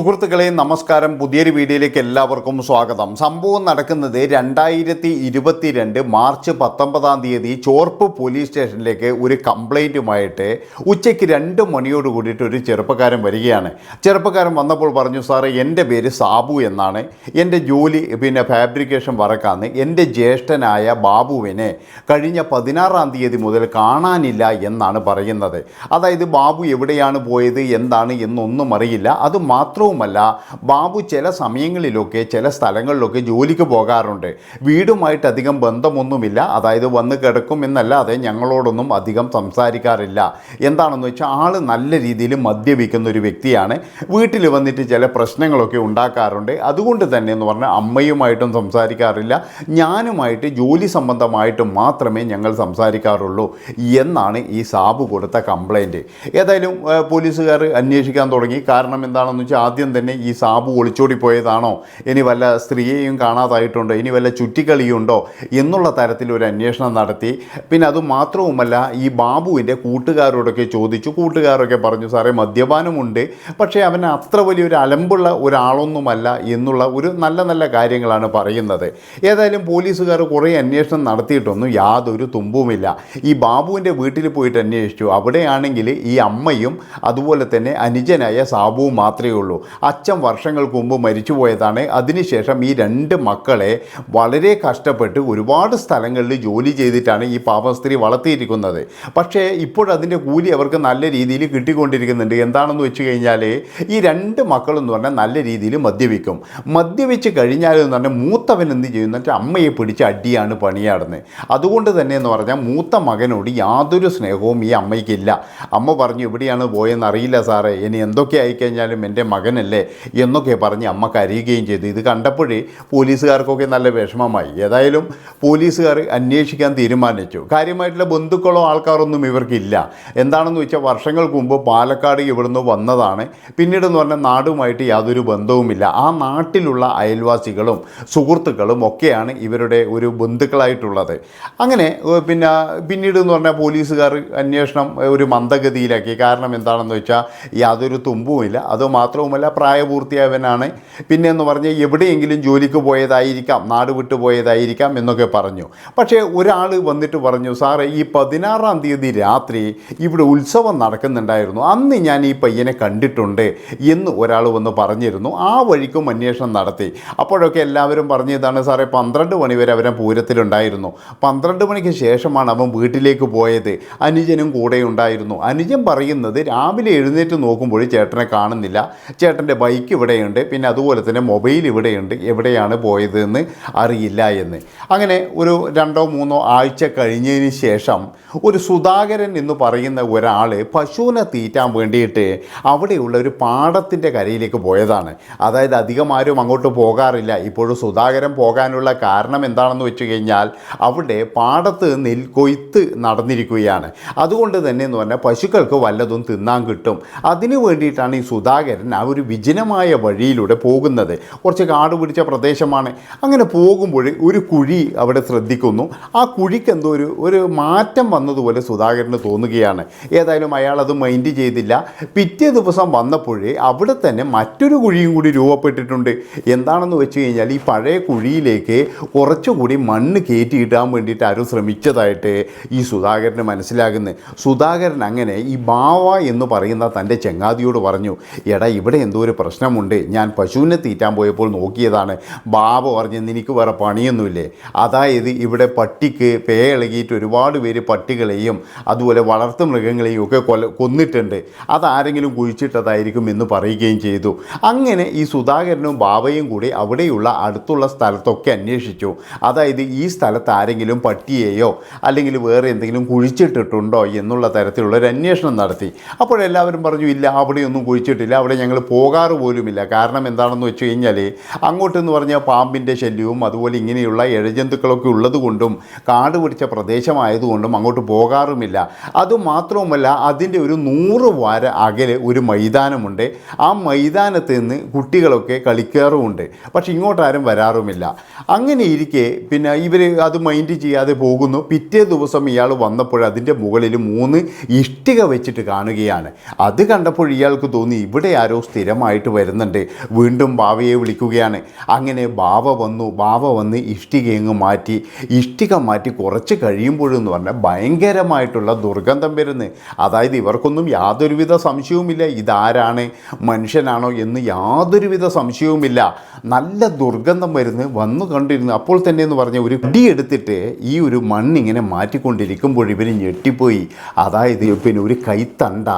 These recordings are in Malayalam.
സുഹൃത്തുക്കളെ നമസ്കാരം. പുതിയൊരു വീഡിയോയിലേക്ക് എല്ലാവർക്കും സ്വാഗതം. സംഭവം നടക്കുന്നത് രണ്ടായിരത്തി ഇരുപത്തിരണ്ട് മാർച്ച് പത്തൊമ്പതാം തീയതി ചോർപ്പ് പോലീസ് സ്റ്റേഷനിലേക്ക് ഒരു കംപ്ലൈന്റുമായിട്ട് ഉച്ചയ്ക്ക് രണ്ട് മണിയോട് കൂടിയിട്ട് ഒരു ചെറുപ്പക്കാരൻ വരികയാണ്. ചെറുപ്പക്കാരൻ വന്നപ്പോൾ പറഞ്ഞു സാറേ എന്റെ പേര് സാബു എന്നാണ്. എന്റെ ജോലി പിന്നെ ഫാബ്രിക്കേഷൻ വർക്കാണ്. എന്റെ ജ്യേഷ്ഠനായ ബാബുവിനെ കഴിഞ്ഞ പതിനാറാം തീയതി മുതൽ കാണാനില്ല എന്നാണ് പറയുന്നത്. അതായത് ബാബു എവിടെയാണ് പോയത് എന്താണ് എന്നൊന്നും അറിയില്ല. അത് മാത്രവുമല്ല ബാബു ചില സമയങ്ങളിലൊക്കെ ചില സ്ഥലങ്ങളിലൊക്കെ ജോലിക്ക് പോകാറുണ്ട്. വീടുമായിട്ട് അധികം ബന്ധമൊന്നുമില്ല. അതായത് വന്ന് കിടക്കും എന്നല്ലാതെ ഞങ്ങളോടൊന്നും അധികം സംസാരിക്കാറില്ല. എന്താണെന്ന് വെച്ചാൽ ആൾ നല്ല രീതിയിൽ മദ്യപിക്കുന്ന ഒരു വ്യക്തിയാണ്. വീട്ടിൽ വന്നിട്ട് ചില പ്രശ്നങ്ങളൊക്കെ ഉണ്ടാക്കാറുണ്ട്. അതുകൊണ്ട് തന്നെ എന്ന് പറഞ്ഞാൽ അമ്മയുമായിട്ടും സംസാരിക്കാറില്ല. ഞാനുമായിട്ട് ജോലി സംബന്ധമായിട്ടും മാത്രമേ ഞങ്ങൾ സംസാരിക്കാറുള്ളൂ എന്നാണ് ഈ സാബു കൊടുത്ത കംപ്ലൈന്റ് ഏതായാലും പോലീസുകാർ അന്വേഷിക്കാൻ തുടങ്ങി. കാരണം എന്താണെന്ന് വെച്ചാൽ ആദ്യം തന്നെ ഈ സാബു ഒളിച്ചോടി പോയതാണോ ഇനി വല്ല സ്ത്രീയെയും കാണാതായിട്ടുണ്ടോ? ഇനി വല്ല ചുറ്റിക്കളിയുണ്ടോ? എന്നുള്ള തരത്തിൽ ഒരു അന്വേഷണം നടത്തി. പിന്നെ അത് മാത്രവുമല്ല ഈ ബാബുവിന്റെ കൂട്ടുകാരോടൊക്കെ ചോദിച്ചു. കൂട്ടുകാരൊക്കെ പറഞ്ഞു സാറേ മദ്യപാനമുണ്ട്. പക്ഷേ അവൻ അത്ര വലിയൊരു അലമ്പുള്ള ഒരാളൊന്നുമല്ല എന്നുള്ള ഒരു നല്ല നല്ല കാര്യങ്ങളാണ് പറയുന്നത്. ഏതായാലും പോലീസുകാർ കുറേ അന്വേഷണം നടത്തിയിട്ടൊന്നും യാതൊരു തുമ്പുമില്ല. ഈ ബാബുവിന്റെ വീട്ടിൽ പോയിട്ട് അന്വേഷിച്ചു. അവിടെയാണെങ്കിൽ ഈ അമ്മയും അതുപോലെ തന്നെ അനുജനായ സാബുവും മാത്രമേ ഉള്ളൂ. അച്ഛൻ വർഷങ്ങൾക്ക് മുമ്പ് മരിച്ചുപോയതാണ്. അതിനുശേഷം ഈ രണ്ട് മക്കളെ വളരെ കഷ്ടപ്പെട്ട് ഒരുപാട് സ്ഥലങ്ങളിൽ ജോലി ചെയ്തിട്ടാണ് ഈ പാപ സ്ത്രീ വളർത്തിയിരിക്കുന്നത്. പക്ഷേ ഇപ്പോഴതിന്റെ കൂലി അവർക്ക് നല്ല രീതിയിൽ കിട്ടിക്കൊണ്ടിരിക്കുന്നുണ്ട്. എന്താണെന്ന് വെച്ച് കഴിഞ്ഞാൽ ഈ രണ്ട് മക്കളെന്ന് പറഞ്ഞാൽ നല്ല രീതിയിൽ മദ്യപിക്കും. മദ്യപിച്ച് കഴിഞ്ഞാൽ എന്ന് പറഞ്ഞാൽ മൂത്തവൻ എന്ത് ചെയ്യുന്നു അമ്മയെ പിടിച്ച് അടിയാണ് പണിയാടുന്നത്. അതുകൊണ്ട് തന്നെ എന്ന് പറഞ്ഞാൽ മൂത്ത മകനോട് യാതൊരു സ്നേഹവും ഈ അമ്മയ്ക്കില്ല. അമ്മ പറഞ്ഞു എവിടെയാണ് പോയെന്ന് അറിയില്ല സാറേ. ഇനി എന്തൊക്കെ ആയിക്കഴിഞ്ഞാലും എന്റെ മകനല്ലേ എന്നൊക്കെ പറഞ്ഞ് അമ്മ കരയുകയും ചെയ്തു. ഇത് കണ്ടപ്പോഴേ പോലീസുകാർക്കൊക്കെ നല്ല വിഷമമായി. ഏതായാലും പോലീസുകാർ അന്വേഷിക്കാൻ തീരുമാനിച്ചു. കാര്യമായിട്ടുള്ള ബന്ധുക്കളോ ആൾക്കാരൊന്നും ഇവർക്കില്ല. എന്താണെന്ന് വെച്ചാൽ വർഷങ്ങൾക്ക് മുമ്പ് പാലക്കാട് ഇവിടുന്ന് വന്നതാണ്. പിന്നീടെന്ന് പറഞ്ഞാൽ നാടുമായിട്ട് യാതൊരു ബന്ധവുമില്ല. ആ നാട്ടിലുള്ള അയൽവാസികളും സുഹൃത്തുക്കളും ഒക്കെയാണ് ഇവരുടെ ഒരു ബന്ധുക്കളായിട്ടുള്ളത്. അങ്ങനെ പിന്നെ പിന്നീട് എന്ന് പറഞ്ഞാൽ പോലീസുകാർ അന്വേഷണം ഒരു മന്ദഗതിയിലാക്കി. കാരണം എന്താണെന്ന് വെച്ചാൽ യാതൊരു തുമ്പുമില്ല. അത് മാത്രവുമല്ല പ്രായപൂർത്തിയായവനാണ്. പിന്നെ എന്ന് പറഞ്ഞാൽ എവിടെയെങ്കിലും ജോലിക്ക് പോയതായിരിക്കാം നാട് വിട്ടു പോയതായിരിക്കാം എന്നൊക്കെ പറഞ്ഞു. പക്ഷേ ഒരാൾ വന്നിട്ട് പറഞ്ഞു സാറേ ഈ പതിനാറാം തീയതി രാത്രി ഇവിടെ ഉത്സവം നടക്കുന്നുണ്ടായിരുന്നു. അന്ന് ഞാൻ ഈ പയ്യനെ കണ്ടിട്ടുണ്ട് എന്ന് ഒരാൾ വന്ന് പറഞ്ഞിരുന്നു. ആ വഴിക്കും അന്വേഷണം നടത്തി. അപ്പോഴൊക്കെ എല്ലാവരും പറഞ്ഞതാണ് സാറേ പന്ത്രണ്ട് മണി വരെ അവനെ പൂരത്തിലുണ്ടായിരുന്നു. പന്ത്രണ്ട് മണിക്ക് ശേഷമാണ് അവൻ വീട്ടിലേക്ക് പോയത്. അനുജനും കൂടെ ഉണ്ടായിരുന്നു. അനുജൻ പറയുന്നത് രാവിലെ എഴുന്നേറ്റ് നോക്കുമ്പോൾ ചേട്ടനെ കാണുന്നില്ല. ചേട്ടന്റെ ബൈക്ക് ഇവിടെയുണ്ട് പിന്നെ അതുപോലെ തന്നെ മൊബൈൽ ഇവിടെയുണ്ട് എവിടെയാണ് പോയതെന്ന് അറിയില്ല എന്ന്. അങ്ങനെ ഒരു രണ്ടോ മൂന്നോ ആഴ്ച കഴിഞ്ഞതിന് ശേഷം ഒരു സുധാകരൻ എന്ന് പറയുന്ന ഒരാൾ പശുവിനെ തീറ്റാൻ വേണ്ടിയിട്ട് അവിടെയുള്ള ഒരു പാടത്തിന്റെ കരയിലേക്ക് പോയതാണ്. അതായത് അധികം ആരും അങ്ങോട്ട് പോകാറില്ല. ഇപ്പോഴും സുധാകരൻ പോകാനുള്ള കാരണം എന്താണെന്ന് വെച്ച് കഴിഞ്ഞാൽ അവിടെ പാടത്ത് നെൽക്കൊയ്ത്ത് നടന്നിരിക്കുകയാണ്. അതുകൊണ്ട് തന്നെ എന്ന് പറഞ്ഞാൽ പശുക്കൾക്ക് വല്ലതും തിന്നാൻ കിട്ടും. അതിനു വേണ്ടിയിട്ടാണ് ഈ സുധാകരൻ ആ ഒരു വിജനമായ വഴിയിലൂടെ പോകുന്നത്. കുറച്ച് കാട് പിടിച്ച പ്രദേശമാണ്. അങ്ങനെ പോകുമ്പോൾ ഒരു കുഴി അവിടെ ശ്രദ്ധിക്കുന്നു. ആ കുഴിക്ക് എന്തോ ഒരു ഒരു മാറ്റം വന്നതുപോലെ സുധാകരന് തോന്നുകയാണ്. ഏതായാലും അയാൾ അത് മൈൻഡ് ചെയ്തില്ല. പിറ്റേ ദിവസം വന്നപ്പോഴേ അവിടെ തന്നെ മറ്റൊരു കുഴിയും കൂടി രൂപപ്പെട്ടിട്ടുണ്ട്. എന്താണെന്ന് വെച്ച് കഴിഞ്ഞാൽ ഈ പഴയ കുഴിയിലേക്ക് കുറച്ചുകൂടി മണ്ണ് കയറ്റിയിടാൻ വേണ്ടിയിട്ട് ആരും ശ്രമിച്ചതായിട്ട് ഈ സുധാകരന് മനസ്സിലാകുന്നത് സുധാകരൻ അങ്ങനെ ഈ ബാവ എന്ന് പറയുന്ന തന്റെ ചങ്ങാതിയോട് പറഞ്ഞു എടാ ഇവിടെ എന്തോ ഒരു പ്രശ്നമുണ്ട്. ഞാൻ പശുവിനെ തീറ്റാൻ പോയപ്പോൾ നോക്കിയതാണ്. ബാബ പറഞ്ഞ് എനിക്ക് വേറെ പണിയൊന്നുമില്ലേ? അതായത് ഇവിടെ പട്ടിക്ക് പേ ഇളകിയിട്ട് ഒരുപാട് പേര് പട്ടികളെയും അതുപോലെ വളർത്തു മൃഗങ്ങളെയും ഒക്കെ കൊല കൊന്നിട്ടുണ്ട്. അതാരെങ്കിലും കുഴിച്ചിട്ടതായിരിക്കും എന്ന് പറയുകയും ചെയ്തു. അങ്ങനെ ഈ സുധാകരനും ബാബയും കൂടി അവിടെയുള്ള അടുത്തുള്ള സ്ഥലത്തൊക്കെ അന്വേഷിച്ചു. അതായത് ഈ സ്ഥലത്ത് ആരെങ്കിലും പട്ടിയെയോ അല്ലെങ്കിൽ വേറെ എന്തെങ്കിലും കുഴിച്ചിട്ടിട്ടുണ്ടോ എന്നുള്ള തരത്തിലുള്ള ഒരു അന്വേഷണം നടത്തി. അപ്പോഴെല്ലാവരും പറഞ്ഞു ഇല്ല അവിടെയൊന്നും കുഴിച്ചിട്ടില്ല. അവിടെ ഞങ്ങൾ പോകാറ് പോലുമില്ല. കാരണം എന്താണെന്ന് വെച്ച് കഴിഞ്ഞാൽ അങ്ങോട്ടെന്ന് പറഞ്ഞാൽ പാമ്പിന്റെ ശല്യവും അതുപോലെ ഇങ്ങനെയുള്ള ഇഴജന്തുക്കളൊക്കെ ഉള്ളതുകൊണ്ടും കാട് പിടിച്ച പ്രദേശമായതുകൊണ്ടും അങ്ങോട്ട് പോകാറുമില്ല. അതുമാത്രവുമല്ല അതിന്റെ ഒരു നൂറ് വാര അകലെ ഒരു മൈതാനമുണ്ട്. ആ മൈതാനത്ത് നിന്ന് കുട്ടികളൊക്കെ കളിക്കാറുമുണ്ട്. പക്ഷെ ഇങ്ങോട്ടാരും വരാറുമില്ല. അങ്ങനെ ഇരിക്കെ പിന്നെ ഇവർ അത് മൈൻഡ് ചെയ്യാതെ പോകുന്നു. പിറ്റേ ദിവസം ഇയാൾ വന്നപ്പോൾ അതിന്റെ മുകളിൽ മൂന്ന് ഇഷ്ടിക വെച്ചിട്ട് കാണുകയാണ്. അത് കണ്ടപ്പോൾ ഇയാൾക്ക് തോന്നി ഇവിടെ ആരോ സ്ഥിരം സ്ഥിരമായിട്ട് വരുന്നുണ്ട്. വീണ്ടും ബാവയെ വിളിക്കുകയാണ്. അങ്ങനെ ബാവ വന്നു. ബാവ വന്ന് ഇഷ്ടിക അങ്ങ് മാറ്റി. ഇഷ്ടിക മാറ്റി കുറച്ച് കഴിയുമ്പോഴെന്ന് പറഞ്ഞാൽ ഭയങ്കരമായിട്ടുള്ള ദുർഗന്ധം വരുന്നത് അതായത് ഇവർക്കൊന്നും യാതൊരുവിധ സംശയവുമില്ല. ഇതാരാണ്? മനുഷ്യനാണോ എന്ന് യാതൊരുവിധ സംശയവുമില്ല. നല്ല ദുർഗന്ധം വരുന്നു. വന്നു കണ്ടിരുന്നു. അപ്പോൾ തന്നെ എന്ന് പറഞ്ഞ ഒരു ഇടി എടുത്തിട്ട് ഈ ഒരു മണ്ണിങ്ങനെ മാറ്റിക്കൊണ്ടിരിക്കുമ്പോൾ ഇവർ ഞെട്ടിപ്പോയി. അതായത് പിന്നെ ഒരു കൈത്തണ്ട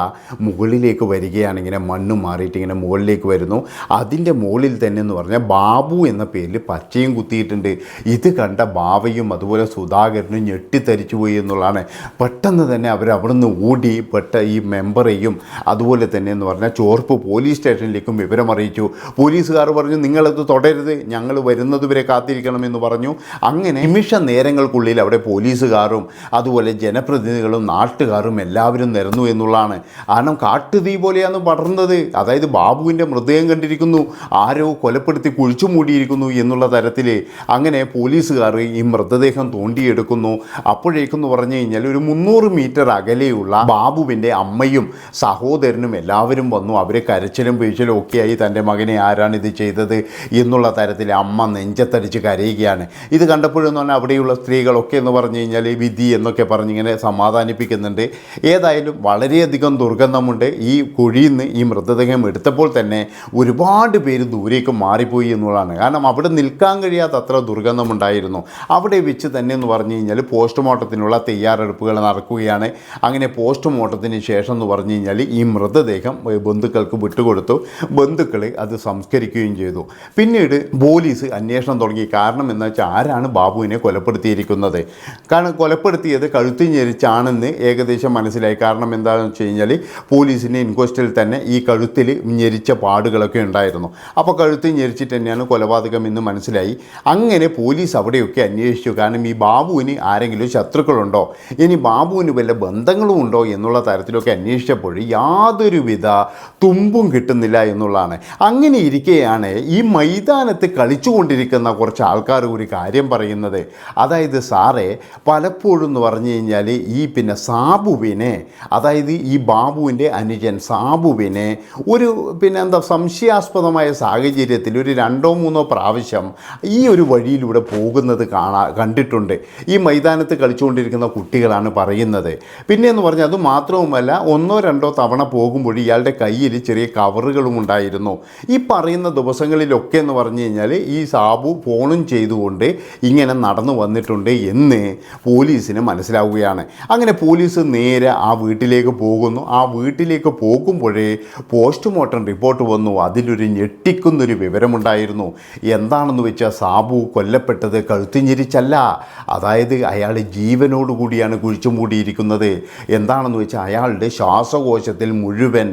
മുകളിലേക്ക് വരികയാണ്. ഇങ്ങനെ മണ്ണ് മാറിയിട്ട് ഇങ്ങനെ മുകളിലേക്ക് വരുന്നു. അതിന്റെ മുകളിൽ തന്നെ എന്ന് പറഞ്ഞാൽ ബാബു എന്ന പേരിൽ പച്ചയും കുത്തിയിട്ടുണ്ട്. ഇത് കണ്ട ബാവയും അതുപോലെ സുധാകരനും ഞെട്ടിത്തരിച്ചു പോയി എന്നുള്ളതാണ്. പെട്ടെന്ന് തന്നെ അവർ അവിടുന്ന് ഓടി പെട്ട ഈ മെമ്പറെയും അതുപോലെ തന്നെ എന്ന് പറഞ്ഞാൽ ചോർപ്പ് പോലീസ് സ്റ്റേഷനിലേക്കും വിവരം അറിയിച്ചു. പോലീസുകാർ പറഞ്ഞു നിങ്ങളത് തുടരുത് ഞങ്ങൾ വരുന്നത് വരെ കാത്തിരിക്കണമെന്ന് പറഞ്ഞു. അങ്ങനെ നിമിഷ നേരങ്ങൾക്കുള്ളിൽ അവിടെ പോലീസുകാരും അതുപോലെ ജനപ്രതിനിധികളും നാട്ടുകാരും എല്ലാവരും നിരന്നു എന്നുള്ളതാണ്. കാരണം കാട്ടുതീ പോലെയാണ് പടർന്നത്. അതായത് ബാബുവിന്റെ മൃതദേഹം കണ്ടിരിക്കുന്നു. ആരോ കൊലപ്പെടുത്തി കുഴിച്ചു മൂടിയിരിക്കുന്നു എന്നുള്ള തരത്തിൽ അങ്ങനെ പോലീസുകാർ ഈ മൃതദേഹം തോണ്ടിയെടുക്കുന്നു. അപ്പോഴേക്കെന്ന് പറഞ്ഞു കഴിഞ്ഞാൽ ഒരു മുന്നൂറ് മീറ്റർ അകലെയുള്ള ബാബുവിന്റെ അമ്മയും സഹോദരനും എല്ലാവരും വന്നു. അവരെ കരച്ചിലും പേച്ചിലും ഒക്കെയായി തന്റെ മകനെ ആരാണ് ഇത് ചെയ്തത് എന്നുള്ള തരത്തിൽ അമ്മ നെഞ്ചത്തടിച്ച് കരയുകയാണ്. ഇത് കണ്ടപ്പോഴെന്ന് പറഞ്ഞാൽ അവിടെയുള്ള സ്ത്രീകളൊക്കെ എന്ന് പറഞ്ഞു കഴിഞ്ഞാൽ വിധി എന്നൊക്കെ പറഞ്ഞിങ്ങനെ സമാധാനിപ്പിക്കുന്നുണ്ട്. ഏതായാലും വളരെയധികം ദുർഗന്ധമുണ്ട്. ഈ കുഴിയിൽ നിന്ന് ഈ മൃതദേഹം എടുത്തപ്പോൾ തന്നെ ഒരുപാട് പേര് ദൂരേക്ക് മാറിപ്പോയി എന്നുള്ളതാണ്. കാരണം അവിടെ നിൽക്കാൻ കഴിയാത്ത അത്ര ദുർഗന്ധമുണ്ടായിരുന്നു. അവിടെ വെച്ച് തന്നെ എന്ന് പറഞ്ഞു കഴിഞ്ഞാൽ പോസ്റ്റ്മോർട്ടത്തിനുള്ള തയ്യാറെടുപ്പുകൾ നടക്കുകയാണ്. അങ്ങനെ പോസ്റ്റ്മോർട്ടത്തിന് ശേഷം എന്ന് പറഞ്ഞു കഴിഞ്ഞാൽ ഈ മൃതദേഹം ബന്ധുക്കൾക്ക് വിട്ടുകൊടുത്തു. ബന്ധുക്കൾ അത് സംസ്കരിക്കുകയും ചെയ്തു. പിന്നീട് പോലീസ് അന്വേഷണം തുടങ്ങി. കാരണം എന്ന് വെച്ചാൽ ആരാണ് ബാബുവിനെ കൊലപ്പെടുത്തിയിരിക്കുന്നത്? കാരണം കൊലപ്പെടുത്തിയത് കഴുത്തി ഞെരിച്ചാണെന്ന് ഏകദേശം മനസ്സിലായി. കാരണം എന്താണെന്ന് വെച്ച് കഴിഞ്ഞാൽ പോലീസിന്റെ ഇൻക്വസ്റ്റിൽ തന്നെ ഈ കഴുത്തിൽ ഞെരിച്ച പാടുകളൊക്കെ ഉണ്ടായിരുന്നു. അപ്പോൾ കഴുത്ത് ഞെരിച്ചിട്ട് തന്നെയാണ് കൊലപാതകം എന്ന് മനസ്സിലായി. അങ്ങനെ പോലീസ് അവിടെയൊക്കെ അന്വേഷിച്ചു. കാരണം ഈ ബാബുവിന് ആരെങ്കിലും ശത്രുക്കളുണ്ടോ? ഇനി ബാബുവിന് വല്ല ബന്ധങ്ങളും ഉണ്ടോ എന്നുള്ള തരത്തിലൊക്കെ അന്വേഷിച്ചപ്പോൾ യാതൊരുവിധ തുമ്പും കിട്ടുന്നില്ല എന്നുള്ളതാണ്. അങ്ങനെ ഇരിക്കെയാണ് ഈ മൈതാനത്ത് കളിച്ചുകൊണ്ടിരിക്കുന്ന കുറച്ച് ആൾക്കാർ ഒരു കാര്യം പറയുന്നത്. അതായത് സാറേ പലപ്പോഴും എന്ന് പറഞ്ഞു കഴിഞ്ഞാൽ ഈ പിന്നെ സാബുവിനെ അതായത് ഈ ബാബുവിന്റെ അനുജൻ സാബുവിനെ ഒരു പിന്നെ എന്താ സംശയാസ്പദമായ സാഹചര്യത്തിൽ ഒരു രണ്ടോ മൂന്നോ പ്രാവശ്യം ഈ ഒരു വഴിയിലൂടെ പോകുന്നത് കാണാ കണ്ടിട്ടുണ്ട്. ഈ മൈതാനത്ത് കളിച്ചുകൊണ്ടിരിക്കുന്ന കുട്ടികളാണ് പറയുന്നത്. പിന്നെ എന്ന് പറഞ്ഞാൽ അത് മാത്രവുമല്ല ഒന്നോ രണ്ടോ തവണ പോകുമ്പോൾ ഇയാളുടെ കയ്യിൽ ചെറിയ കവറുകളും ഉണ്ടായിരുന്നു. ഈ പറയുന്ന ദിവസങ്ങളിലൊക്കെ എന്ന് പറഞ്ഞു കഴിഞ്ഞാൽ ഈ സാബു ഫോണും ചെയ്തുകൊണ്ട് ഇങ്ങനെ നടന്നു വന്നിട്ടുണ്ട് എന്ന് പോലീസിന് മനസ്സിലാവുകയാണ്. അങ്ങനെ പോലീസ് നേരെ ആ വീട്ടിലേക്ക് പോകുന്നു. ആ വീട്ടിലേക്ക് പോകുമ്പോഴേ പോസ്റ്റ്മോർട്ടം റിപ്പോർട്ട് വന്നു. അതിലൊരു ഞെട്ടിക്കുന്നൊരു വിവരമുണ്ടായിരുന്നു. എന്താണെന്ന് വെച്ചാൽ സാബു കൊല്ലപ്പെട്ടത് കഴുത്തിഞ്ഞിരിച്ചല്ല. അതായത് അയാൾ ജീവനോടുകൂടിയാണ് കുഴിച്ചു മൂടിയിരിക്കുന്നത്. എന്താണെന്ന് വെച്ചാൽ അയാളുടെ ശ്വാസകോശത്തിൽ മുഴുവൻ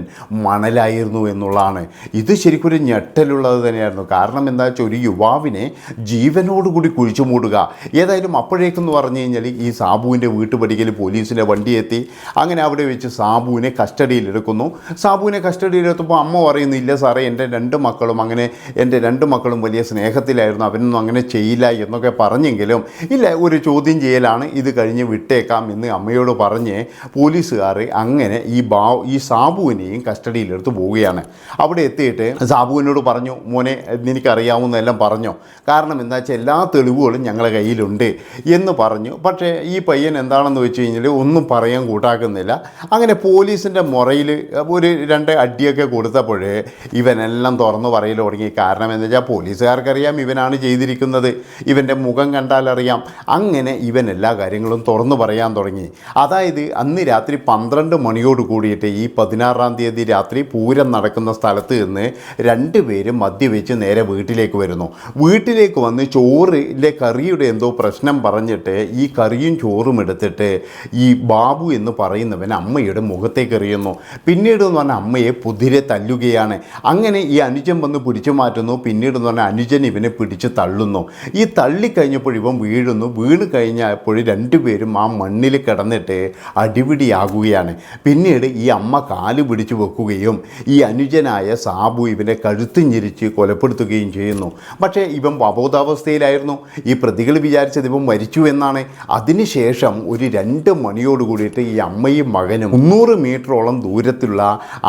മണലായിരുന്നു എന്നുള്ളതാണ്. ഇത് ശരിക്കും ഒരു ഞെട്ടലുള്ളത് തന്നെയായിരുന്നു. കാരണം എന്താ വെച്ചാൽ ഒരു യുവാവിനെ ജീവനോടുകൂടി കുഴിച്ചു മൂടുക. ഏതായാലും അപ്പോഴേക്കെന്ന് പറഞ്ഞു കഴിഞ്ഞാൽ ഈ സാബുവിന്റെ വീട്ടുപടിക്കൽ പോലീസിന്റെ വണ്ടി എത്തി അങ്ങനെ അവിടെ വെച്ച് സാബുവിനെ കസ്റ്റഡിയിലെടുക്കുന്നു. സാബുവിനെ കസ്റ്റഡിയിലെടുത്തപ്പോൾ അമ്മ പറയുന്നു ഇല്ല സാറേ എന്റെ രണ്ട് മക്കളും അങ്ങനെ എന്റെ രണ്ട് മക്കളും വലിയ സ്നേഹത്തിലായിരുന്നു അവനൊന്നും അങ്ങനെ ചെയ്യില്ല എന്നൊക്കെ പറഞ്ഞെങ്കിലും ഇല്ല ഒരു ചോദ്യം ചെയ്യലാണ് ഇത് കഴിഞ്ഞ് വിട്ടേക്കാം എന്ന് അമ്മയോട് പറഞ്ഞ് പോലീസുകാർ അങ്ങനെ ഈ ബാ ഈ സാബുവിനെയും കസ്റ്റഡിയിലെടുത്ത് പോവുകയാണ്. അവിടെ എത്തിയിട്ട് സാബുവിനോട് പറഞ്ഞു മോനെ എനിക്കറിയാവുന്നതെല്ലാം പറഞ്ഞു. കാരണം എന്താ വെച്ചാൽ എല്ലാ തെളിവുകളും ഞങ്ങളുടെ കയ്യിലുണ്ട് എന്ന് പറഞ്ഞു. പക്ഷേ ഈ പയ്യൻ എന്താണെന്ന് വെച്ച് കഴിഞ്ഞാൽ ഒന്നും പറയാൻ കൂട്ടാക്കുന്നില്ല. അങ്ങനെ പോലീസിന്റെ മുറയിൽ ഒരു രണ്ട് അടിയൊക്കെ കൊടുത്തപ്പോൾ ഇവനെല്ലാം തുറന്നു പറയൽ തുടങ്ങി. കാരണം എന്താ വെച്ചാൽ പോലീസുകാർക്കറിയാം ഇവനാണ് ചെയ്തിരിക്കുന്നത്. ഇവന്റെ മുഖം കണ്ടാലറിയാം അങ്ങനെ ഇവൻ എല്ലാ കാര്യങ്ങളും തുറന്നു പറയാൻ തുടങ്ങി. അതായത് അന്ന് രാത്രി പന്ത്രണ്ട് മണിയോട് കൂടിയിട്ട് ഈ പതിനാറാം തീയതി രാത്രി പൂരം നടക്കുന്ന സ്ഥലത്ത് നിന്ന് രണ്ടുപേരും മദ്യവെച്ച് നേരെ വീട്ടിലേക്ക് വരുന്നു. വീട്ടിലേക്ക് വന്ന് ചോറിലെ കറിയുടെ എന്തോ പ്രശ്നം പറഞ്ഞിട്ട് ഈ കറിയും ചോറും എടുത്തിട്ട് ഈ ബാബു എന്ന് പറയുന്നവൻ അമ്മയുടെ മുഖത്തേക്ക് എറിയുന്നു. പിന്നീട് എന്ന് പറഞ്ഞാൽ അമ്മയെ പുതിരെ തല്ലുകയാണ് അങ്ങനെ ഈ അനുജൻ വന്ന് പിടിച്ചു മാറ്റുന്നു. പിന്നീട് എന്ന് പറഞ്ഞാൽ അനുജൻ ഇവനെ പിടിച്ച് തള്ളുന്നു. ഈ തള്ളിക്കഴിഞ്ഞപ്പോൾ ഇവൻ വീഴുന്നു. വീണ് കഴിഞ്ഞപ്പോൾ രണ്ടുപേരും ആ മണ്ണിൽ കിടന്നിട്ട് അടിപിടിയാകുകയാണ്. പിന്നീട് ഈ അമ്മ കാൽ പിടിച്ചു വെക്കുകയും ഈ അനുജനായ സാബു ഇവനെ കഴുത്ത് ഞെരിച്ച് കൊലപ്പെടുത്തുകയും ചെയ്യുന്നു. പക്ഷേ ഇവൻ അബോധാവസ്ഥയിലായിരുന്നു ഈ പ്രതികൾ വിചാരിച്ചത് ഇവൻ മരിച്ചു എന്നാണ്. അതിനുശേഷം ഒരു രണ്ട് മണിയോട് കൂടിയിട്ട് ഈ അമ്മയും മകനും മുന്നൂറ് മീറ്ററോളം ദൂരത്തുള്ള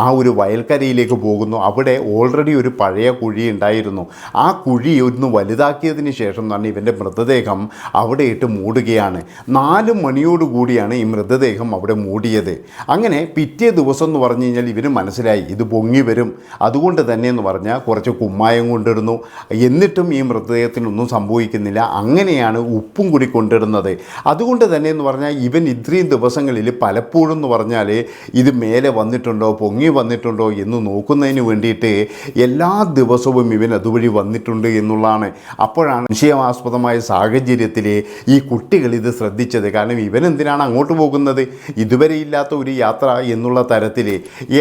ആ ഒരു വയൽക്കരയിലേക്ക് പോകുന്നു. അവിടെ ഓൾറെഡി ഒരു പഴയ കുഴി ഉണ്ടായിരുന്നു. ആ കുഴി ഒന്ന് വലുതാക്കിയതിന് ശേഷം തന്നെ ഇവന്റെ മൃതദേഹം അവിടെ ഇട്ട് മൂടുകയാണ്. നാല് മണിയോടുകൂടിയാണ് ഈ മൃതദേഹം അവിടെ മൂടിയത്. അങ്ങനെ പിറ്റേ ദിവസം എന്ന് പറഞ്ഞു കഴിഞ്ഞാൽ ഇവന് മനസ്സിലായി ഇത് പൊങ്ങി വരും. അതുകൊണ്ട് തന്നെ എന്ന് പറഞ്ഞാൽ കുറച്ച് കുമ്മായം കൊണ്ടിരുന്നു എന്നിട്ടും ഈ മൃതദേഹത്തിനൊന്നും സംഭവിക്കുന്നില്ല. അങ്ങനെയാണ് ഉപ്പും കൂടി കൊണ്ടിടുന്നത്. അതുകൊണ്ട് തന്നെ എന്ന് പറഞ്ഞാൽ ഇവൻ ഇത്രയും ദിവസങ്ങളിൽ പലപ്പോഴും എന്ന് പറഞ്ഞാൽ ഇത് മേലെ വന്നിട്ടുണ്ടോ പൊങ്ങി വന്നിട്ടുണ്ടോ എന്ന് നോക്കുന്നതിന് വേണ്ടിയിട്ട് എല്ലാ ദിവസവും ഇവൻ അതുവഴി വന്നിട്ടുണ്ട് എന്നുള്ളതാണ് അപ്പോഴാണ് വിഷയമാസ്പദമായ സാഹചര്യത്തിൽ ഈ കുട്ടികൾ ഇത് ശ്രദ്ധിച്ചത്. കാരണം ഇവൻ എന്തിനാണ് അങ്ങോട്ട് പോകുന്നത്? ഇതുവരെ ഇല്ലാത്ത ഒരു യാത്ര എന്നുള്ള തരത്തിൽ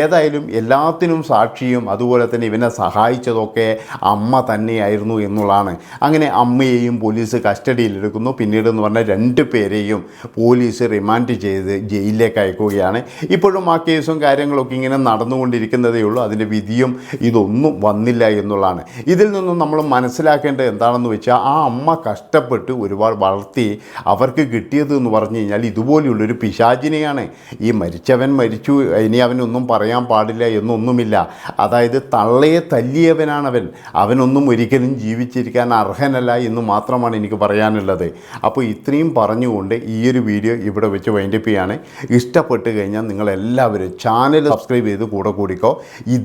ഏതായാലും എല്ലാത്തിനും സാക്ഷിയും അതുപോലെ തന്നെ ഇവനെ സഹായിച്ചതൊക്കെ അമ്മ തന്നെയായിരുന്നു എന്നുള്ളതാണ്. അങ്ങനെ അമ്മയെയും പോലീസ് കസ്റ്റഡിയിലെടുക്കുന്നു. പിന്നീട് എന്ന് പറഞ്ഞാൽ രണ്ട് പേരെയും പോലീസ് റിമാൻഡ് ചെയ്ത് ജയിലിലേക്ക് അയക്കുകയാണ്. ഇപ്പോഴും ആ കേസും കാര്യങ്ങളൊക്കെ ഇങ്ങനെ നടന്നുകൊണ്ടിരിക്കുന്നതേ ഉള്ളൂ. അതിന്റെ വിധിയും ഇതൊന്നും വന്നില്ല എന്നുള്ളതാണ്. ഇതിൽ നിന്നും നമ്മൾ മനസ്സിലാക്കേണ്ടത് എന്താണെന്ന് വെച്ചാൽ ആ അമ്മ കഷ്ടപ്പെട്ട് ഒരുപാട് വളർത്തി അവർക്ക് കിട്ടിയത് എന്ന് പറഞ്ഞു കഴിഞ്ഞാൽ ഇതുപോലെയുള്ളൊരു പിശാചിനെയാണ്. ഈ മരിച്ചവൻ മരിച്ചു ഇനി അവനൊന്നും പറയാൻ പാടില്ല എന്നൊന്നുമില്ല. അതായത് തള്ളയെ തല്ലിയവനാണവൻ. അവനൊന്നും ഒരിക്കലും ജീവിച്ചിരിക്കാൻ അർഹനല്ല എന്ന് മാത്രമാണ് എനിക്ക് പറയാനുള്ളത്. അപ്പോൾ ഇത്രയും പറഞ്ഞുകൊണ്ട് ഈ ഒരു വീഡിയോ ഇവിടെ വെച്ച് വൈൻഡപ്പ് ചെയ്യാണ്. ഇഷ്ടപ്പെട്ട് കഴിഞ്ഞാൽ നിങ്ങളെല്ലാവരും ചാനൽ സബ്സ്ക്രൈബ് ചെയ്ത് കൂടെ കൂടിക്കോ.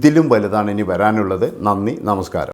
ഇതിലും വലുതാണ് ഇനി വരാനുള്ളത്. നന്ദി നമസ്കാരം.